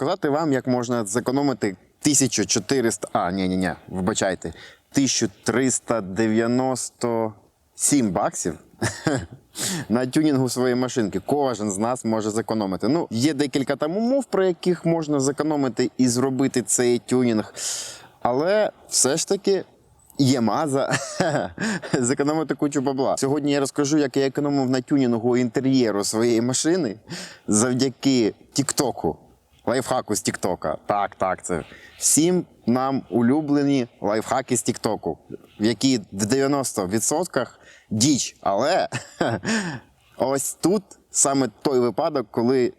розказати вам, як можна зекономити 1400, а, ні, ні, ні, вибачайте, 1397 баксів на тюнінгу своєї машинки. Кожен з нас може зекономити. Ну, є декілька там умов, про яких можна зекономити і зробити цей тюнінг. Але все ж таки є маза зекономити кучу бабла. Сьогодні я розкажу, як я економив на тюнінгу інтер'єру своєї машини завдяки Тіктоку. Лайфхаку з Тіктока. Так, так, це всім нам улюблені лайфхаки з Тіктоку, які в 90% діч. Але ось тут саме той випадок, коли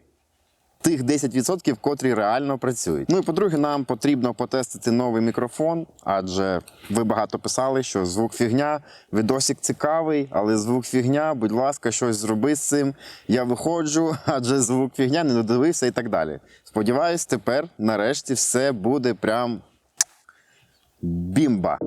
тих 10%, котрі реально працюють. Ну і по-друге, нам потрібно потестити новий мікрофон, адже ви багато писали, що звук фігня, відосик цікавий, але звук фігня, будь ласка, щось зроби з цим. Я виходжу, адже звук фігня не додивився і так далі. Сподіваюсь, тепер нарешті все буде прям бімба.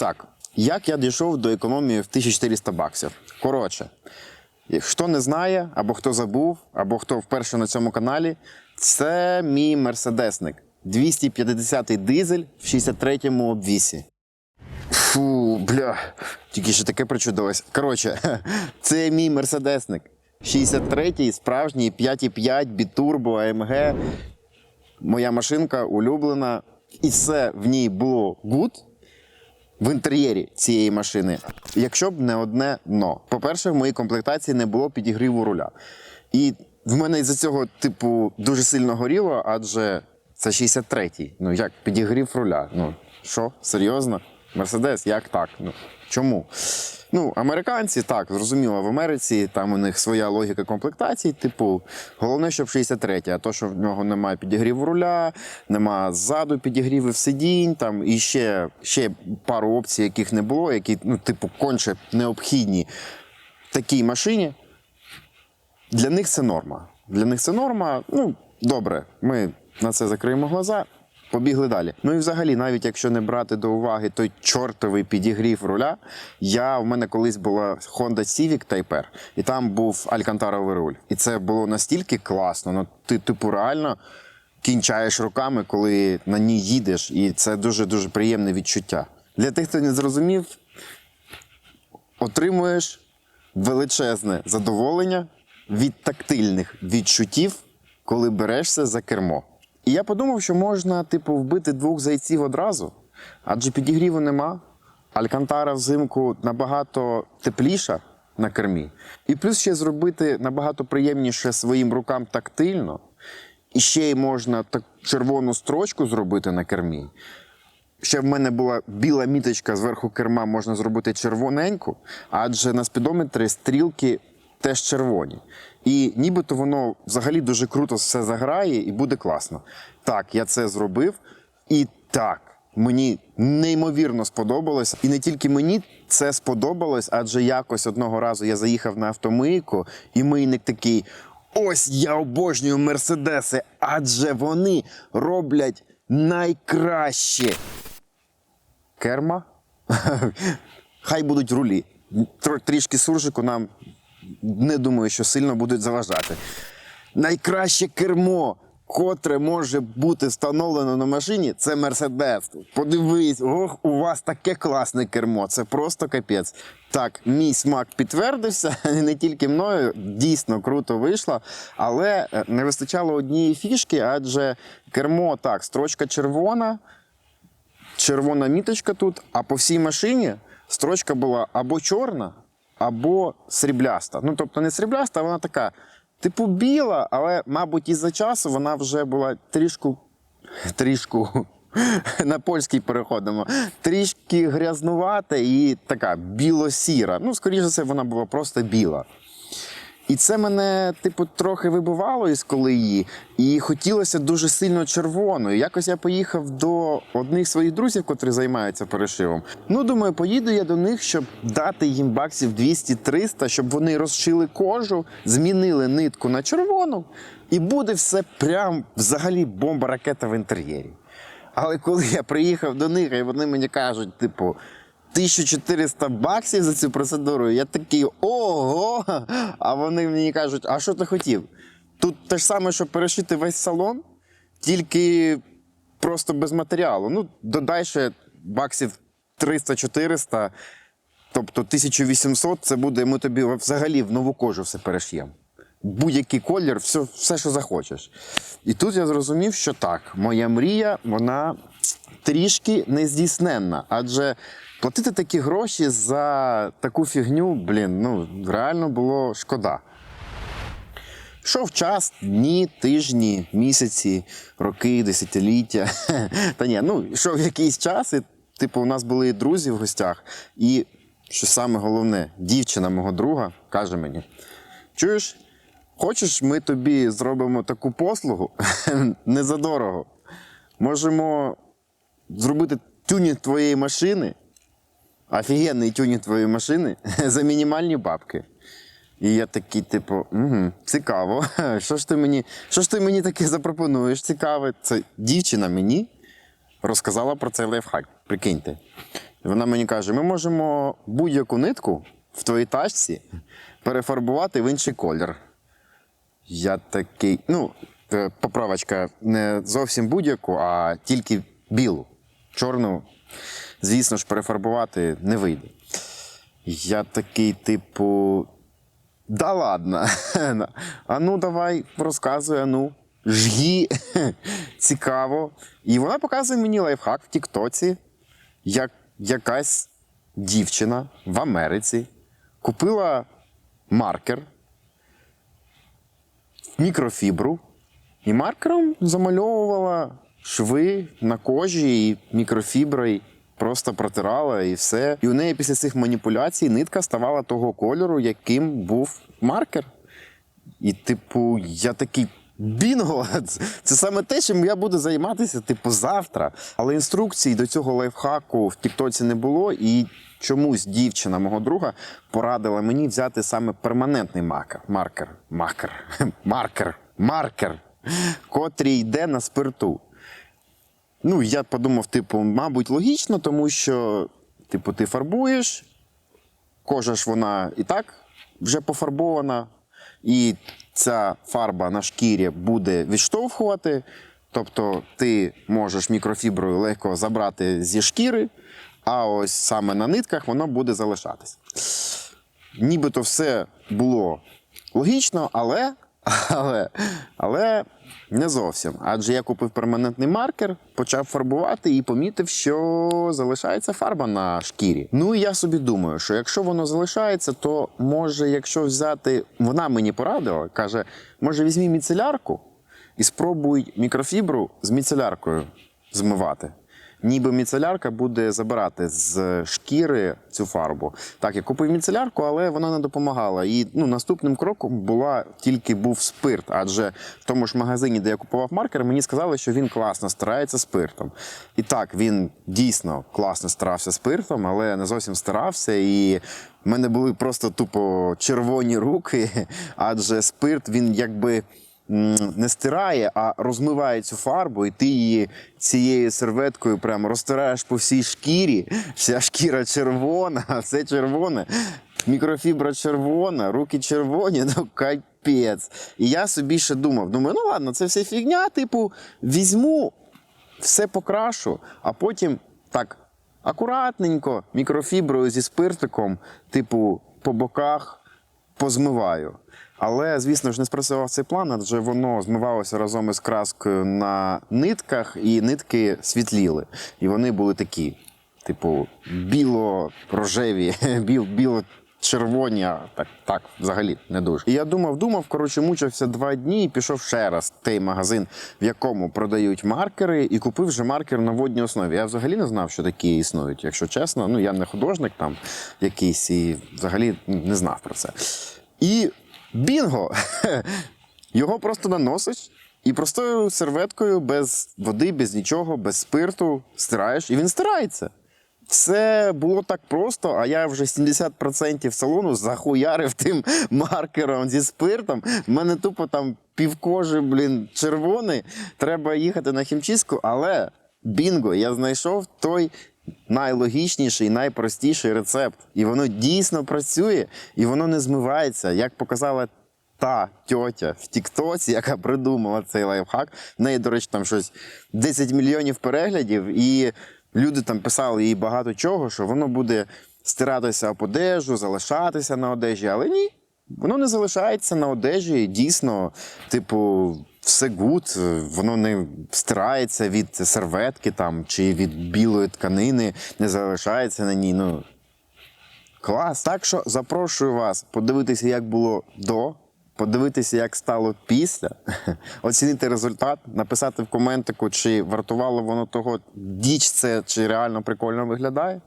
Так, як я дійшов до економії в 1400 баксів? Коротше, хто не знає, або хто забув, або хто вперше на цьому каналі, це мій мерседесник. 250-й дизель в 63-му обвісі. Фу, бля, тільки що таке причудилось. Коротше, це мій мерседесник. 63-й справжній 5,5 бітурбо AMG. Моя машинка улюблена. І все в ній було good в інтер'єрі цієї машини, якщо б не одне но. По-перше, в моїй комплектації не було підігріву руля. І в мене із-за цього, типу, дуже сильно горіло, адже це 63-й. Ну як підігрів руля? Ну що, серйозно? Мерседес, як так? Ну чому? Ну, американці так, зрозуміло, в Америці там у них своя логіка комплектації. Типу, головне, щоб 63, а то, що в нього немає підігріву руля, немає ззаду підігрівів сидінь, там і ще, ще пару опцій, яких не було, які, ну, типу, конче необхідні такій машині. Для них це норма. Для них це норма. Ну, добре, ми на це закриємо глаза. Побігли далі. Ну і взагалі, навіть якщо не брати до уваги той чортовий підігрів руля, я в мене колись була Honda Civic Type R, і там був алькантаровий руль. І це було настільки класно. Ну, ти, типу, реально кінчаєш руками, коли на ній їдеш, і це дуже дуже приємне відчуття. Для тих, хто не зрозумів, отримуєш величезне задоволення від тактильних відчуттів, коли берешся за кермо. І я подумав, що можна, типу, вбити двох зайців одразу, адже підігріву нема. Алькантара взимку набагато тепліша на кермі. І плюс ще зробити набагато приємніше своїм рукам тактильно. І ще й можна так червону строчку зробити на кермі. Ще в мене була біла міточка зверху керма, можна зробити червоненьку, адже на спідометрі стрілки теж червоні. І нібито воно взагалі дуже круто все заграє і буде класно. Так, я це зробив, і так, мені неймовірно сподобалось. І не тільки мені це сподобалось, адже якось одного разу я заїхав на автомийку, і мийник такий. Ось я обожнюю мерседеси, адже вони роблять найкраще керма. Хай будуть рулі. Трішки суржику нам не думаю, що сильно будуть заважати. Найкраще кермо, котре може бути встановлено на машині, це Мерседес. Подивись, ох, у вас таке класне кермо. Це просто капець. Так, мій смак підтвердився, не тільки мною, дійсно круто вийшло, але е, не вистачало однієї фішки, адже кермо так, строчка червона, червона міточка тут, а по всій машині строчка була або чорна, або срібляста. Ну, тобто не срібляста, а вона така, типу, біла, але, мабуть, із-за часу вона вже була трішку. Трішку. На польський переходимо. Трішки грязнувата і така біло-сіра. Ну, скоріше все, вона була просто біла. І це мене, типу, трохи вибивало із колеї, і хотілося дуже сильно червоною. Якось я поїхав до одних своїх друзів, котрі займаються перешивом. Ну, думаю, поїду я до них, щоб дати їм баксів 200-300, щоб вони розшили кожу, змінили нитку на червону, і буде все прям взагалі бомба-ракета в інтер'єрі. Але коли я приїхав до них, і вони мені кажуть, типу, 1400 баксів за цю процедуру. Я такий ого. А вони мені кажуть, а що ти хотів? Тут те ж саме, що перешити весь салон, тільки просто без матеріалу. Ну, додай ще баксів 300-400, тобто 1800 це буде, ми тобі взагалі в нову кожу все переш'ємо. Будь-який колір, все, все, що захочеш. І тут я зрозумів, що так, моя мрія, вона трішки нездійсненна. Адже платити такі гроші за таку фігню, блін, ну реально було шкода. Йшов час, дні, тижні, місяці, роки, десятиліття. Та ні, ну йшов якийсь час, і типу, у нас були друзі в гостях, і що саме головне, дівчина мого друга каже мені: чуєш, хочеш, ми тобі зробимо таку послугу не за. Можемо зробити тюнінг твоєї машини, офігенний тюнінг твоєї машини за мінімальні бабки. І я такий, типу, угу, цікаво. Що ж ти мені, що ж ти мені таке запропонуєш? Цікаве. Це дівчина мені розказала про цей лайфхак. Прикиньте. І вона мені каже: ми можемо будь-яку нитку в твоїй тачці перефарбувати в інший колір. Я такий, ну, поправочка, не зовсім будь-яку, а тільки білу. Чорну, звісно ж, перефарбувати не вийде. Я такий, типу, да ладно. А ну давай, розказуй, а ну. Жгі, цікаво. І вона показує мені лайфхак в Тіктоці, як якась дівчина в Америці купила маркер, мікрофібру, і маркером замальовувала шви на кожі і мікрофіброю просто протирала і все. І у неї після цих маніпуляцій нитка ставала того кольору, яким був маркер. І, типу, я такий. Бінго! Це- саме те, чим я буду займатися, типу, завтра. Але інструкцій до цього лайфхаку в Тіктоці не було, і чомусь дівчина мого друга порадила мені взяти саме перманентний маркер. Маркер. Маркер. Маркер. Маркер. Котрий йде на спирту. Ну, я подумав, типу, мабуть, логічно, тому що, типу, ти фарбуєш, кожа ж вона і так вже пофарбована, і ця фарба на шкірі буде відштовхувати. Тобто ти можеш мікрофіброю легко забрати зі шкіри, а ось саме на нитках воно буде залишатись. Нібито все було логічно, але, але, але не зовсім. Адже я купив перманентний маркер, почав фарбувати і помітив, що залишається фарба на шкірі. Ну і я собі думаю, що якщо воно залишається, то може, якщо взяти, вона мені порадила, каже, може візьмі міцелярку і спробуй мікрофібру з міцеляркою змивати. Ніби міцелярка буде забирати з шкіри цю фарбу. Так, я купив міцелярку, але вона не допомагала. І ну, наступним кроком була тільки був спирт. Адже в тому ж магазині, де я купував маркер, мені сказали, що він класно стирається спиртом. І так, він дійсно класно старався спиртом, але не зовсім старався. І в мене були просто тупо червоні руки, адже спирт він якби не стирає, а розмиває цю фарбу, і ти її цією серветкою прямо розтираєш по всій шкірі. Вся шкіра червона, все червоне, мікрофібра червона, руки червоні, ну капець. І я собі ще думав: думаю, ну ладно, це все фігня, типу, візьму, все покрашу, а потім так акуратненько мікрофіброю зі спиртиком, типу, по боках позмиваю. Але, звісно ж, не спрацював цей план, адже воно змивалося разом із краскою на нитках, і нитки світліли. І вони були такі, типу, біло-рожеві, біло. Червоні, а так, так, взагалі не дуже. І я думав, думав, коротше, мучився два дні і пішов ще раз в той магазин, в якому продають маркери, і купив вже маркер на водній основі. Я взагалі не знав, що такі існують. Якщо чесно, ну я не художник там якийсь і взагалі не знав про це. І бінго! Його просто наносиш і простою серветкою без води, без нічого, без спирту стираєш, і він стирається. Все було так просто, а я вже 70% салону захуярив тим маркером зі спиртом. У мене тупо там півкожі, блін, червоний. Треба їхати на хімчистку, але бінго, я знайшов той найлогічніший найпростіший рецепт. І воно дійсно працює, і воно не змивається. Як показала та тьотя в Тіктоці, яка придумала цей лайфхак. В неї, до речі, там щось 10 мільйонів переглядів, і люди там писали їй багато чого, що воно буде стиратися об одежу, залишатися на одежі, але ні. Воно не залишається на одежі, дійсно, типу, все гуд, воно не стирається від серветки там чи від білої тканини, не залишається на ній. Ну, клас. Так що запрошую вас подивитися, як було до, подивитися, як стало після, оцінити результат, написати в коментику, чи вартувало воно того, діч це, чи реально прикольно виглядає.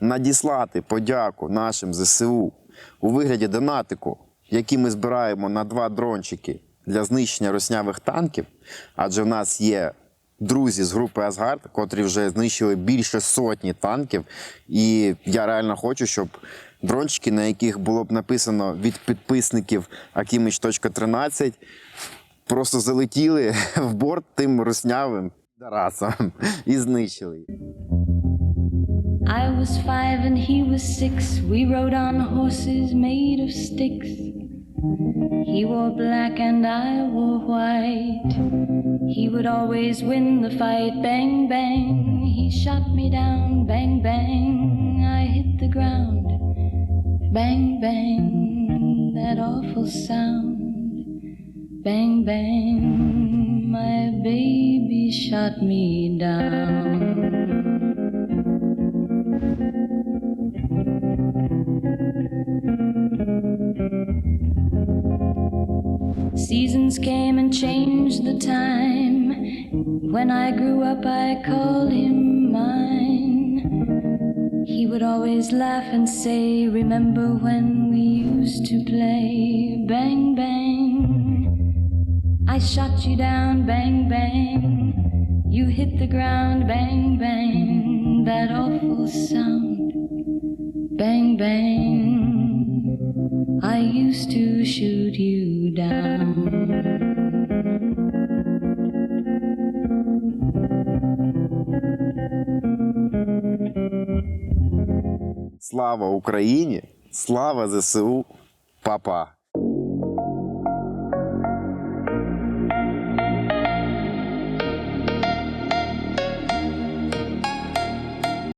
Надіслати подяку нашим ЗСУ у вигляді донатику, який ми збираємо на два дрончики для знищення руснявих танків. Адже в нас є друзі з групи Асгард, котрі вже знищили більше сотні танків. І я реально хочу, щоб дрончики, на яких було б написано від підписників Акіміч.13, просто залетіли в борт тим руснявим дарасам і знищили. I was five and he was six. We rode on horses made of sticks. He wore black and I wore white. He would always win the fight. Bang, bang. He shot me down. Bang, bang. I hit the ground. Bang, bang. That awful sound. Bang, bang. My baby shot me down. Seasons came and changed the time. When I grew up, I called him mine. He would always laugh and say, Remember when we used to play? Bang, bang. I shot you down, bang, bang. You hit the ground, bang, bang. That awful sound, bang, bang. I used to shoot you down. Слава Україні! Слава ЗСУ! Па-па!